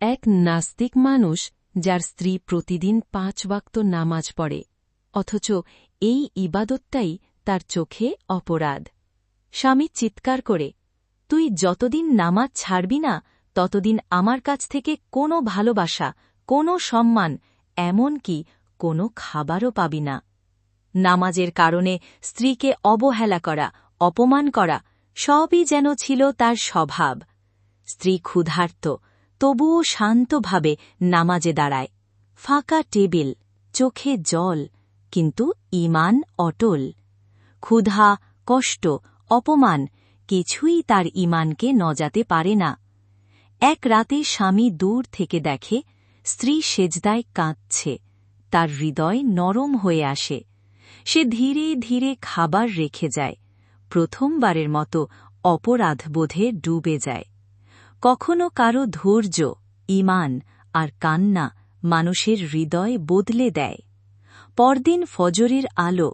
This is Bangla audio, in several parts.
এক নাস্তিক মানুষ, যার স্ত্রী প্রতিদিন পাঁচ বাক্ত নামাজ পড়ে, অথচ এই ইবাদতটাই তার চোখে অপরাধ। স্বামী চিৎকার করে, তুই যতদিন নামাজ ছাড়বি না, ততদিন আমার কাছ থেকে কোনো ভালোবাসা, কোনো সম্মান এমন কি কোনো খাবারও পাবি না। নামাজের কারণে স্ত্রীকে অবহেলা করা, অপমান করা, সবই যেন ছিল তার স্বভাব। স্ত্রী ক্ষুধার্ত তবুও শান্তভাবে নামাজে দাঁড়ায়। ফাঁকা টেবিল, চোখে জল, কিন্তু ইমান অটল। ক্ষুধা, কষ্ট, অপমান কিছুই তার ইমানকে নজাতে পারে না। এক রাতে স্বামী দূর থেকে দেখে, স্ত্রী সেজদায় কাঁদছে, তার হৃদয় নরম হয়ে আসে। সে ধীরে ধীরে খাবার রেখে যায়, প্রথমবারের মতো অপরাধবোধে ডুবে যায়। কখনো কারও ধৈর্য ইমান আর কান্না মানুষের হৃদয় বদলে দেয়। পরদিন ফজরের আলো,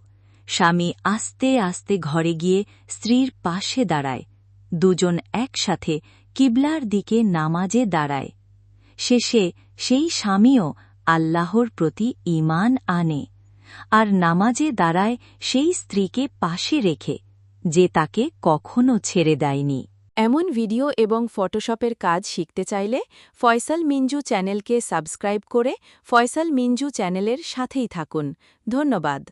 স্বামী আস্তে আস্তে ঘরে গিয়ে স্ত্রীর পাশে দাঁড়ায়। দুজন একসাথে কিবলার দিকে নামাজে দাঁড়ায়। শেষে সেই স্বামীও আল্লাহর প্রতি ইমান আনে আর নামাজে দাঁড়ায় সেই স্ত্রীকে পাশে রেখে, যে তাকে কখনো ছেড়ে দেয়নি। এমন ভিডিও এবং ফটোশপের কাজ শিখতে চাইলে ফয়সাল মিঞ্জু চ্যানেলকে সাবস্ক্রাইব করে ফয়সাল মিঞ্জু চ্যানেলের সাথেই থাকুন। ধন্যবাদ।